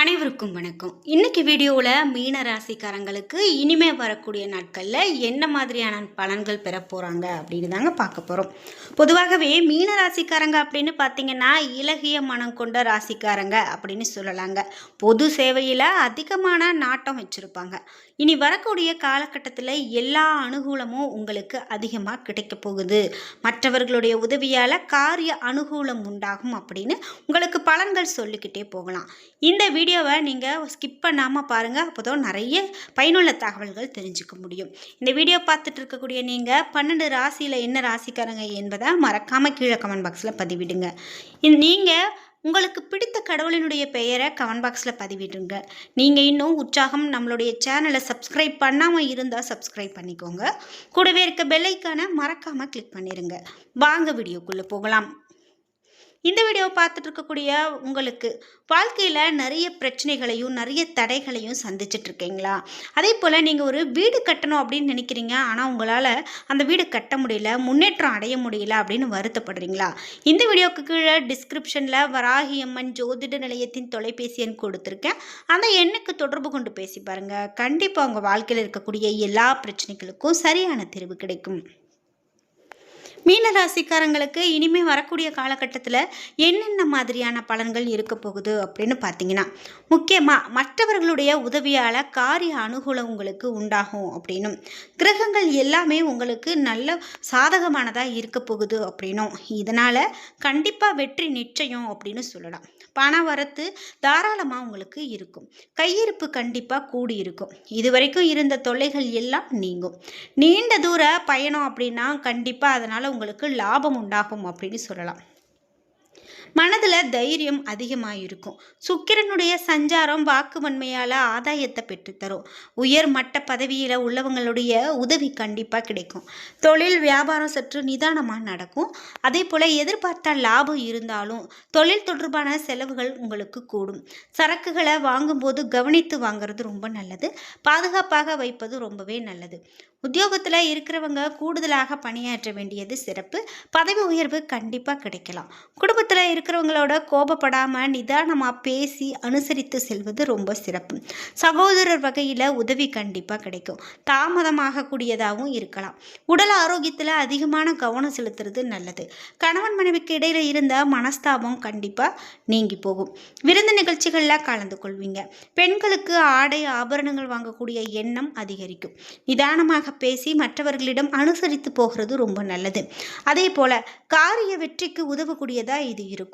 அனைவருக்கும் வணக்கம். இன்னைக்கு வீடியோவில் மீன ராசிக்காரங்களுக்கு இனிமே வரக்கூடிய நாட்களில் என்ன மாதிரியான பலன்கள் பெற போகிறாங்க அப்படின்னு தாங்க பார்க்க போகிறோம் பொதுவாகவே மீன ராசிக்காரங்க அப்படின்னு பார்த்தீங்கன்னா இலகிய மனம் கொண்ட ராசிக்காரங்க அப்படின்னு சொல்லலாங்க. பொது சேவையில் அதிகமான நாட்டம் வச்சுருப்பாங்க. இனி வரக்கூடிய காலகட்டத்தில் எல்லா அனுகூலமும் உங்களுக்கு அதிகமாக கிடைக்க போகுது. மற்றவர்களுடைய உதவியால் காரிய அனுகூலம் உண்டாகும் அப்படின்னு உங்களுக்கு பலன்கள் சொல்லிக்கிட்டே போகலாம். இந்த வீடியோவை நீங்கள் ஸ்கிப் பண்ணாமல் பாருங்கள் அப்போ தான் நிறைய பயனுள்ள தகவல்கள் தெரிஞ்சுக்க முடியும். இந்த வீடியோ பார்த்துட்டு இருக்கக்கூடிய நீங்கள் பன்னெண்டு ராசியில் என்ன ராசிக்காரங்க என்பதை மறக்காமல் கீழே கமெண்ட் பாக்ஸில் பதிவிடுங்க. நீங்கள் உங்களுக்கு பிடித்த கடவுளினுடைய பெயரை கமெண்ட் பாக்ஸில் பதிவிடுங்க. நீங்கள் இன்னும் உற்சாகம் நம்மளுடைய சேனலை சப்ஸ்கிரைப் பண்ணாமல் இருந்தால் சப்ஸ்கிரைப் பண்ணிக்கோங்க. கூடவே இருக்க பெல்லைக்கான மறக்காமல் கிளிக் பண்ணிடுங்க வாங்க வீடியோக்குள்ளே போகலாம். இந்த வீடியோவை பார்த்துட்டு இருக்கக்கூடிய உங்களுக்கு வாழ்க்கையில் நிறைய பிரச்சனைகளையும் நிறைய தடைகளையும் சந்திச்சிட்டு இருக்கீங்களா அதே போல் நீங்கள் ஒரு வீடு கட்டணும் அப்படின்னு நினைக்கிறீங்க ஆனால் உங்களால் அந்த வீடு கட்ட முடியல முன்னேற்றம் அடைய முடியல அப்படின்னு வருத்தப்படுறீங்களா? இந்த வீடியோக்கு கீழே டிஸ்கிரிப்ஷனில் வராகி அம்மன் ஜோதிட நிலையத்தின் தொலைபேசி எண் கொடுத்துருக்கேன். அந்த எண்ணுக்கு தொடர்பு கொண்டு பேசி பாருங்கள் கண்டிப்பாக உங்கள் வாழ்க்கையில் இருக்கக்கூடிய எல்லா பிரச்சனைகளுக்கும் சரியான தீர்வு கிடைக்கும். மீன ராசிக்காரங்களுக்கு வரக்கூடிய காலகட்டத்தில் என்னென்ன மாதிரியான பலன்கள் இருக்க போகுது அப்படின்னு பார்த்தீங்கன்னா முக்கியமாக மற்றவர்களுடைய உதவியால் காரிய அனுகூலம் உங்களுக்கு உண்டாகும் அப்படின்னும். கிரகங்கள் எல்லாமே உங்களுக்கு நல்ல சாதகமானதாக இருக்க போகுது அப்படின்னும். இதனால் கண்டிப்பாக வெற்றி நிச்சயம் அப்படின்னு சொல்லலாம். பண வரத்து தாராளமாக உங்களுக்கு இருக்கும். கையிருப்பு கண்டிப்பாக கூடி இருக்கும். இது வரைக்கும் இருந்த தொல்லைகள் எல்லாம் நீங்கும். நீண்ட தூர பயணம் அப்படின்னா கண்டிப்பாக அதனால் உங்களுக்கு லாபம் உண்டாகும் அப்படின்னு சொல்லலாம். மனதில் தைரியம் அதிகமாக இருக்கும் சுக்கிரனுடைய சஞ்சாரம் வாக்குவன்மையால் ஆதாயத்தை பெற்றுத்தரும். உயர் மட்ட பதவியில் உள்ளவங்களுடைய உதவி கண்டிப்பாக கிடைக்கும். தொழில் வியாபாரம் சற்று நிதானமாக நடக்கும். அதே போல் எதிர்பார்த்த லாபம் இருந்தாலும் தொழில் தொடர்பான செலவுகள் உங்களுக்கு கூடும். சரக்குகளை வாங்கும்போது கவனித்து வாங்குறது ரொம்ப நல்லது. பாதுகாப்பாக வைப்பது ரொம்பவே நல்லது. உத்தியோகத்தில் இருக்கிறவங்க கூடுதலாக பணியாற்ற வேண்டியது சிறப்பு. பதவி உயர்வு கண்டிப்பாக கிடைக்கலாம். குடும்பத்தில் இருக்கிறவங்களோட கோபப்படாமல் நிதானமாக பேசி அனுசரித்து செல்வது ரொம்ப சிறப்பு. சகோதரர் வகையில் உதவி கண்டிப்பாக கிடைக்கும். தாமதமாக கூடியதாகவும் இருக்கலாம். உடல் ஆரோக்கியத்தில் அதிகமான கவனம் செலுத்துறது நல்லது. கணவன் மனைவிக்கு இடையில் இருந்த மனஸ்தாபம் கண்டிப்பாக நீங்கி போகும். விருந்து நிகழ்ச்சிகளில் கலந்து கொள்வீங்க. பெண்களுக்கு ஆடை ஆபரணங்கள் வாங்கக்கூடிய எண்ணம் அதிகரிக்கும். நிதானமாக பேசி மற்றவர்களிடம் அனுசரித்து போகிறது ரொம்ப நல்லது. அதே போல காரிய வெற்றிக்கு உதவக்கூடியதாக இது இருக்கும்.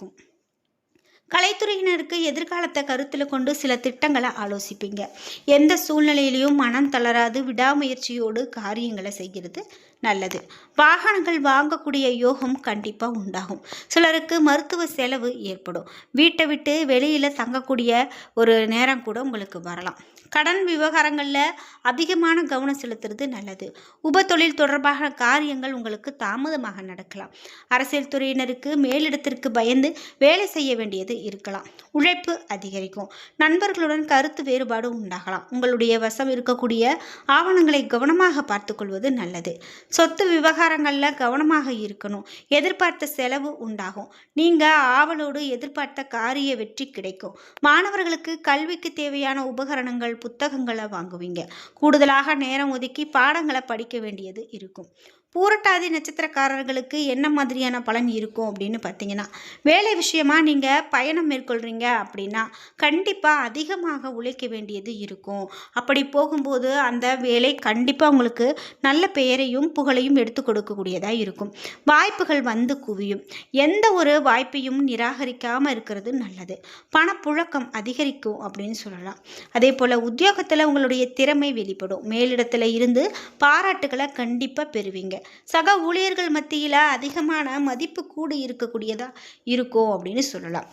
கலைத்துறையினருக்கு எதிர்காலத்தை கருத்தில் கொண்டு சில திட்டங்களை ஆலோசிப்பீங்க. எந்த சூழ்நிலையிலையும் மனம் தளராது விடாமுயற்சியோடு காரியங்களை செய்கிறது நல்லது. வாகனங்கள் வாங்கக்கூடிய யோகம் கண்டிப்பாக உண்டாகும். சிலருக்கு மருத்துவ செலவு ஏற்படும். வீட்டை விட்டு வெளியில் தங்கக்கூடிய ஒரு நேரம் கூட உங்களுக்கு வரலாம். கடன் விவகாரங்களில் அதிகமான கவனம் செலுத்துறது நல்லது. உப தொழில் தொடர்பாக காரியங்கள் உங்களுக்கு தாமதமாக நடக்கலாம். அரசியல் துறையினருக்கு மேலிடத்திற்கு பயந்து வேலை செய்ய வேண்டியது இருக்கலாம். உழைப்பு அதிகரிக்கும். நண்பர்களுடன் கருத்து வேறுபாடு உண்டாகலாம். உங்களுடைய வசம் இருக்கக்கூடிய ஆவணங்களை கவனமாக பார்த்துக்கொள்வது நல்லது. சொத்து விவகாரங்களில் கவனமாக இருக்கணும். எதிர்பார்த்த செலவு உண்டாகும். நீங்கள் ஆவலோடு எதிர்பார்த்த காரிய வெற்றி கிடைக்கும். மாணவர்களுக்கு கல்விக்கு தேவையான உபகரணங்கள் புத்தகங்களை வாங்குவீங்க. கூடுதலாக நேரம் ஒதுக்கி பாடங்களை படிக்க வேண்டியது இருக்கும். பூரட்டாதி நட்சத்திரக்காரர்களுக்கு என்ன மாதிரியான பலன் இருக்கும் அப்படின்னு பார்த்தீங்கன்னா வேலை விஷயமா நீங்கள் பயணம் மேற்கொள்கிறீங்க அப்படின்னா கண்டிப்பாக அதிகமாக உழைக்க வேண்டியது இருக்கும். அப்படி போகும்போது அந்த வேலை கண்டிப்பாக உங்களுக்கு நல்ல பெயரையும் புகழையும் எடுத்து கொடுக்கக்கூடியதாக இருக்கும். வாய்ப்புகள் வந்து குவியும். எந்த ஒரு வாய்ப்பையும் நிராகரிக்காமல் இருக்கிறது நல்லது. பணப்புழக்கம் அதிகரிக்கும் அப்படின்னு சொல்லலாம். அதே போல் உத்தியோகத்தில் உங்களுடைய திறமை வெளிப்படும். மேலிடத்தில் இருந்து பாராட்டுகளை கண்டிப்பாக பெறுவீங்க. சக ஊழியர்கள் மத்தியில் அதிகமான மதிப்பு கூடி இருக்கக்கூடியதாக இருக்கும் அப்படின்னு சொல்லலாம்.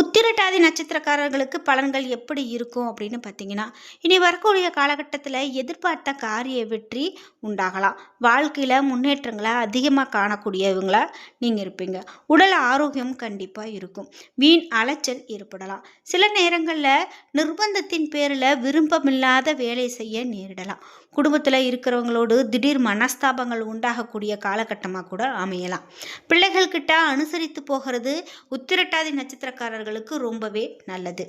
உத்திரட்டாதி நட்சத்திரக்காரர்களுக்கு பலன்கள் எப்படி இருக்கும் அப்படின்னு பார்த்தீங்கன்னா இனி வரக்கூடிய காலகட்டத்தில் எதிர்பார்த்த காரிய வெற்றி உண்டாகலாம். வாழ்க்கையில் முன்னேற்றங்களை அதிகமாக காணக்கூடியவங்களா நீங்கள் இருப்பீங்க. உடல் ஆரோக்கியம் கண்டிப்பாக இருக்கும். வீண் அலைச்சல் ஏற்படலாம். சில நேரங்களில் நிர்பந்தத்தின் பேரில் விருப்பமில்லாத வேலை செய்ய நேரிடலாம். குடும்பத்தில் இருக்கிறவங்களோடு திடீர் மனஸ்தாபங்கள் உண்டாகக்கூடிய காலகட்டமாக கூட அமையலாம். பிள்ளைகள்கிட்ட அனுசரித்து போகிறது உத்திரட்டாதி நட்சத்திரக்காரர்களுக்கு ரொம்பவே நல்லது.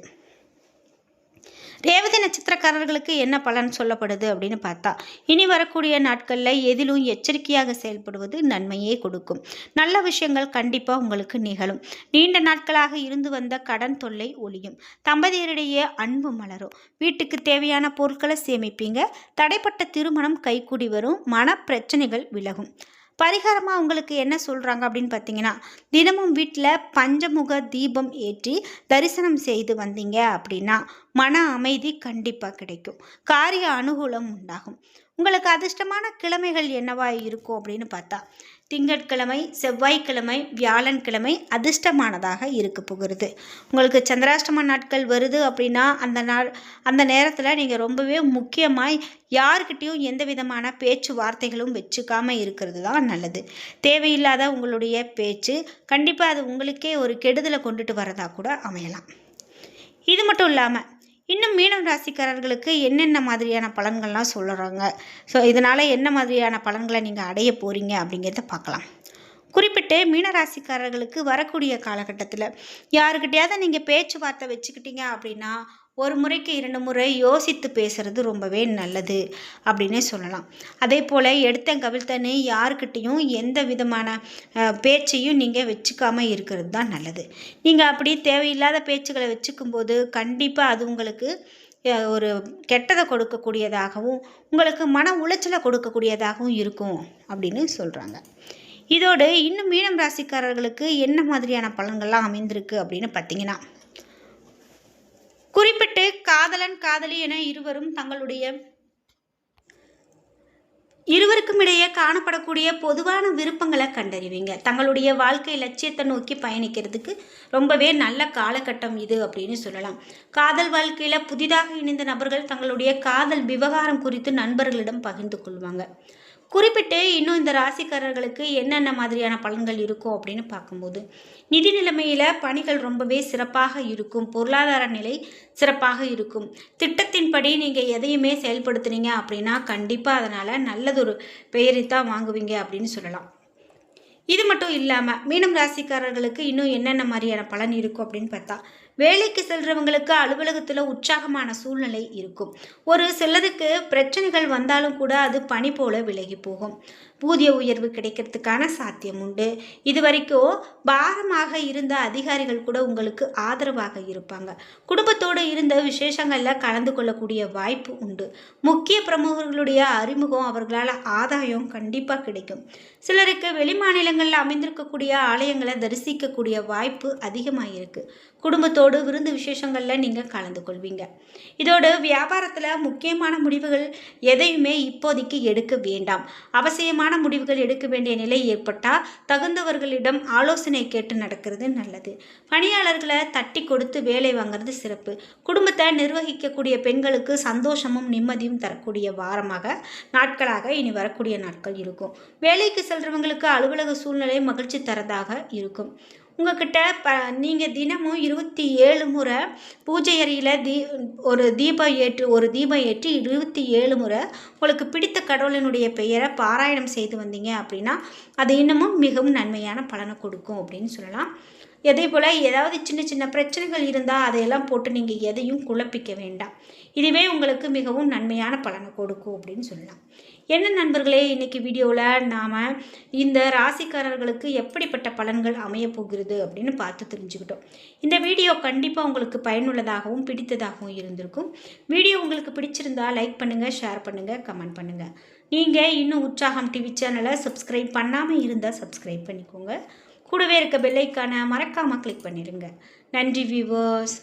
ரேவதி நட்சத்திரக்காரர்களுக்கு என்ன பலன் சொல்லப்படுது அப்படின்னு பார்த்தா இனி வரக்கூடிய நாட்களில் எதிலும் எச்சரிக்கையாக செயல்படுவது நன்மையே கொடுக்கும். நல்ல விஷயங்கள் கண்டிப்பாக உங்களுக்கு நிகழும். நீண்ட நாட்களாக இருந்து வந்த கடன் தொல்லை ஒழியும். தம்பதியரிடையே அன்பு மலரும். வீட்டுக்கு தேவையான பொருட்களை சேமிப்பீங்க. தடைப்பட்ட திருமணம் கைகூடி வரும். மன பிரச்சனைகள் விலகும். பரிகாரமாக உங்களுக்கு என்ன சொல்கிறாங்க அப்படின்னு பார்த்தீங்கன்னா தினமும் வீட்டில் பஞ்சமுக தீபம் ஏற்றி தரிசனம் செய்து வந்தீங்க அப்படின்னா மன அமைதி கண்டிப்பாக கிடைக்கும். காரிய அனுகூலம் உண்டாகும். உங்களுக்கு அதிர்ஷ்டமான கிழமைகள் என்னவா இருக்கும் அப்படின்னு பார்த்தா திங்கட்கிழமை செவ்வாய்க்கிழமை வியாழன்கிழமை அதிர்ஷ்டமானதாக இருக்க போகிறது. உங்களுக்கு சந்திராஷ்டம நாட்கள் வருது அப்படின்னா அந்த நாள் அந்த நேரத்தில் நீங்கள் ரொம்பவே முக்கியமாக யாருக்கிட்டேயும் எந்த விதமான பேச்சு வார்த்தைகளும் வச்சுக்காமல் இருக்கிறது தான் நல்லது. தேவையில்லாத உங்களுடைய பேச்சு கண்டிப்பாக அது உங்களுக்கே ஒரு கெடுதலை கொண்டுட்டு வரதா கூட அமையலாம். இது மட்டும் இல்லாமல் இன்னும் மீனம் ராசிக்காரர்களுக்கு என்னென்ன மாதிரியான பலன்கள்லாம் சொல்லுறாங்க? ஸோ இதனால் என்ன மாதிரியான பலன்களை நீங்கள் அடைய போகிறீங்க அப்படிங்கிறத பார்க்கலாம். குறிப்பிட்டு மீனராசிக்காரர்களுக்கு வரக்கூடிய காலகட்டத்தில் யாருக்கிட்டையாவது நீங்கள் பேச்சுவார்த்தை வச்சுக்கிட்டீங்க அப்படின்னா ஒரு முறைக்கு இரண்டு முறை யோசித்து பேசுகிறது ரொம்பவே நல்லது அப்படின்னே சொல்லலாம். அதே போல் எடுத்தன் கவிழ்த்தனு யாருக்கிட்டேயும் எந்த விதமான பேச்சையும் நீங்கள் வச்சுக்காமல் இருக்கிறது தான் நல்லது. நீங்கள் அப்படி தேவையில்லாத பேச்சுக்களை வச்சுக்கும்போது கண்டிப்பாக அது உங்களுக்கு ஒரு கெட்டதை கொடுக்கக்கூடியதாகவும் உங்களுக்கு மன உளைச்சலை கொடுக்கக்கூடியதாகவும் இருக்கும் அப்படின்னு சொல்கிறாங்க இதோடு இன்னும் மீனம் ராசிக்காரர்களுக்கு என்ன மாதிரியான பலன்கள்லாம் அமைந்திருக்கு அப்படின்னு பார்த்தீங்கன்னா குறிப்பிட்டு காதலன் காதலி என இருவரும் தங்களுடைய இருவருக்கும் இடையே காணப்படக்கூடிய பொதுவான விருப்பங்களை கண்டறிவீங்க. தங்களுடைய வாழ்க்கை லட்சியத்தை நோக்கி பயணிக்கிறதுக்கு ரொம்பவே நல்ல காலகட்டம் இது அப்படின்னு சொல்லலாம். காதல் வாழ்க்கையில் புதிதாக இணைந்த நபர்கள் தங்களுடைய காதல் விவகாரம் குறித்து நண்பர்களிடம் பகிர்ந்து கொள்வாங்க. குறிப்பிட்டு இன்னும் இந்த ராசிக்காரர்களுக்கு என்னென்ன மாதிரியான பலன்கள் இருக்கும் அப்படின்னு பார்க்கும்போது நிதி நிலைமையில் பணிகள் ரொம்பவே சிறப்பாக இருக்கும். பொருளாதார நிலை சிறப்பாக இருக்கும். திட்டத்தின்படி நீங்கள் எதையுமே செயல்படுத்துனீங்க அப்படின்னா கண்டிப்பாக அதனால் நல்லதொரு பெயரை தான் வாங்குவீங்க அப்படின்னு சொல்லலாம். இது மட்டும் இல்லாமல் மீனம் ராசிக்காரர்களுக்கு இன்னும் என்னென்ன மாதிரியான பலன் இருக்கும் அப்படின்னு பார்த்தா வேலைக்கு செல்றவங்களுக்கு அலுவலகத்தில் உற்சாகமான சூழ்நிலை இருக்கும். ஒரு சிலருக்கு பிரச்சனைகள் வந்தாலும் கூட அது பணி போல விலகி போகும். ஊதிய உயர்வு கிடைக்கிறதுக்கான சாத்தியம் உண்டு. இது வரைக்கும் பாரமாக இருந்த அதிகாரிகள் கூட உங்களுக்கு ஆதரவாக இருப்பாங்க. குடும்பத்தோடு இருந்த விசேஷங்களில் கலந்து கொள்ளக்கூடிய வாய்ப்பு உண்டு. முக்கிய பிரமுகர்களுடைய அறிமுகம் அவர்களால் ஆதாயம் கண்டிப்பாக கிடைக்கும். சிலருக்கு வெளிமாநிலங்களில் அமைந்திருக்கக்கூடிய ஆலயங்களை தரிசிக்கக்கூடிய வாய்ப்பு அதிகமாக இருக்குது குடும்பத்தோடு விருந்து விசேஷங்களில் நீங்கள் கலந்து கொள்வீங்க. இதோடு வியாபாரத்தில் முக்கியமான முடிவுகள் எதையுமே இப்போதைக்கு எடுக்க வேண்டாம். அவசியமான முடிவுகள் எடுக்க வேண்டிய நிலை ஏற்பட்டால் தகுந்தவர்களிடம் ஆலோசனை கேட்டு நடக்கிறது நல்லது. பணியாளர்களை தட்டி கொடுத்து வேலை வாங்குறது சிறப்பு. குடும்பத்தை நிர்வகிக்கக்கூடிய பெண்களுக்கு சந்தோஷமும் நிம்மதியும் தரக்கூடிய வாரமாக நாட்களாக இனி வரக்கூடிய நாட்கள் இருக்கும். வேலைக்கு செல்றவங்களுக்கு அலுவலக சூழ்நிலை மகிழ்ச்சி தரதாக இருக்கும். உங்ககிட்ட ப நீங்கள் தினமும் இருபத்தி ஏழு முறை பூஜை அறையில் தீ ஒரு தீபம் ஏற்று ஒரு தீபம் ஏற்றி இருபத்தி ஏழு முறை உங்களுக்கு பிடித்த கடவுளினுடைய பெயரை பாராயணம் செய்து வந்தீங்க அப்படின்னா அது இன்னமும் மிகவும் நன்மையான பலனை கொடுக்கும் அப்படின்னு சொல்லலாம். அதே போல் ஏதாவது சின்ன சின்ன பிரச்சனைகள் இருந்தால் அதையெல்லாம் போட்டு நீங்கள் எதையும் குழப்பிக்க வேண்டாம். இதுவே உங்களுக்கு மிகவும் நன்மையான பலனை கொடுக்கும் அப்படின்னு சொல்லலாம். என்ன நண்பர்களே இன்றைக்கி வீடியோவில் நாம் இந்த ராசிக்காரர்களுக்கு எப்படிப்பட்ட பலன்கள் அமையப்போகிறது அப்படின்னு பார்த்து தெரிஞ்சுக்கிட்டோம். இந்த வீடியோ கண்டிப்பாக உங்களுக்கு பயனுள்ளதாகவும் பிடித்ததாகவும் இருந்திருக்கும். வீடியோ உங்களுக்கு பிடிச்சிருந்தா லைக் பண்ணுங்கள் ஷேர் பண்ணுங்கள் கமெண்ட் பண்ணுங்கள் நீங்கள் இன்னும் உற்சாகம் டிவி சேனலை சப்ஸ்கிரைப் பண்ணாமல் இருந்தால் சப்ஸ்கிரைப் பண்ணிக்கோங்க. கூடவே இருக்க பெல்லைக்கான மறக்காமல் கிளிக் பண்ணிடுங்க நன்றி வியூவர்ஸ்